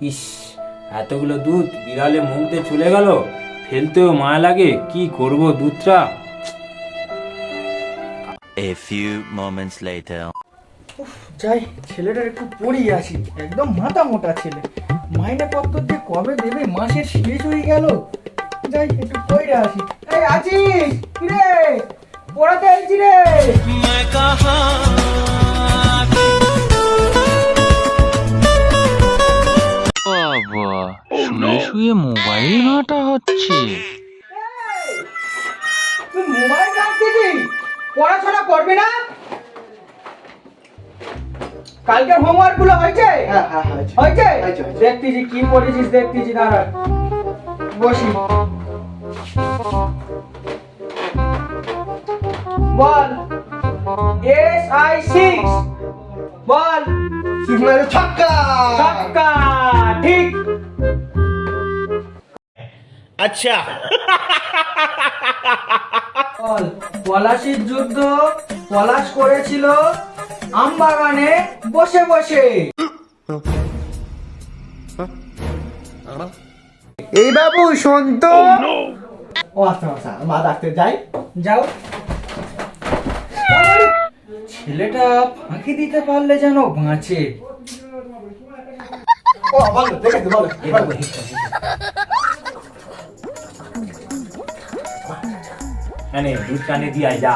ইস এতগুলো দুধ বিড়ালে মুখ দিয়ে চলে গেল। ফেলতেও মায়া লাগে কি করব দুধটা? A few moments later. যাই ছেলেটার একটু পড়িয়ে আসি। একদম মাথা মোটা ছেলে। মাইনে পত্র যে কবে দেবে মাসের শেষ হয়ে গেল? যাই একটু পড়ে আসি। এই আছিস কিরে? পড়াতে আইছি রে। শুয়ে মোবাইল ঘাঁটা হচ্ছে। মোবাইল পড়াশোনা করবি না? কালকের হোমওয়ার্কগুলো হয়েছে? হ্যাঁ হ্যাঁ হয়েছে। হয়েছে? হয়েছে, হয়েছে। দেখতেছি কি পড়েছিস দেখতেছি দাঁড়া। বসি। বল। এস আই সিক্স বল। সিগনালে ছক্কা। ছক্কা। আচ্ছা। পলাশির যুদ্ধ পলাশ করেছিল আমবাগানে বসে বসে। এই বাবু ও আচ্ছা আচ্ছা মা ডাকতে যাই। যাও। ছেলেটা ফাঁকি দিতে পারলে যেন বাঁচে। ও বলো বলো। বলো। নে, দুধ কানে দিয়ে যা।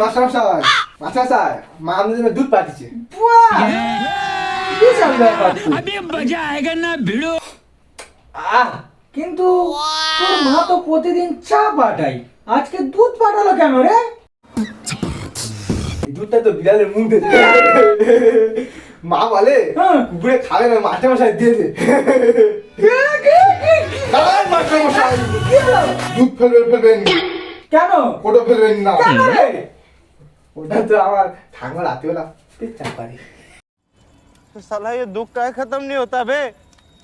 মাস্টার মাস্টার মশাই মা আমাদের দুধ পাঠিয়েছে। আহ, কিন্তু তোর মা তো প্রতিদিন চা পাঠাই আজকে দুধ পাঠালো কেন রে? এই দুধটা তো বিড়ালের মুখ দিয়ে মা বলে হ্যাঁ। কুকুরে খাবে না মাস্টার মশাই দিয়েছে। দাঁড়ান, মাস্টার মশাই দুধ ফেলবেন ফেলবেন। কেন? কোটো ফেলবেন না। ওটা তো আমার ঠাকুমা রাত্রিবেলা। পেচ্ছা পারি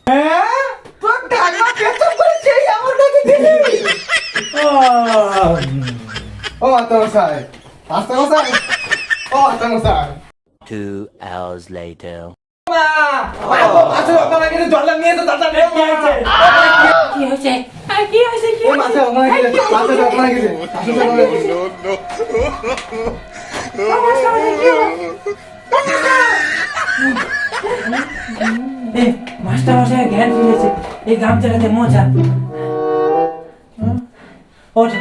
হ্যাঁ? তোর টাকা পেছন করে সেই আমার কাছে দিলি। ও মাস্টার মশাই মাস্টার মশাই ও মাস্টার মশাই Two hours later. মা, মাস্টার মশাই জ্ঞান ফিরেছে। এই গাম চালাতে মজা ওঠা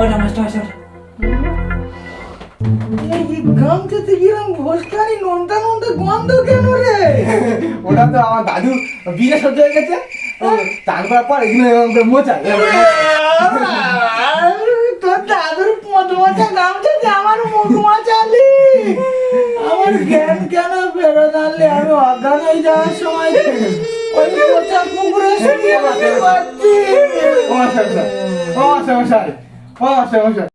ওঠা মাস্টার মশাই ওঠা এই গামছাতে গিরাম ভোসকানি নোনতা নোনতা গন্ধ কেন রে? ওটা তো আমার দাদু বিয়ে সহ্য হয়ে গেছে। তারপর পর এগুলো মোচা তোর দাদুর মধুমাছা গামছাতে আমার মধুমাচালি আমার জ্ঞান কেন ফেরত আনলে? আমি অজ্ঞান হয়ে যাওয়ার সময় ওই পচা কুকুরে মাঠে পাচ্ছি ও মাস্টার মশাই ও মাস্টার মশাই ও মাস্টার মশাই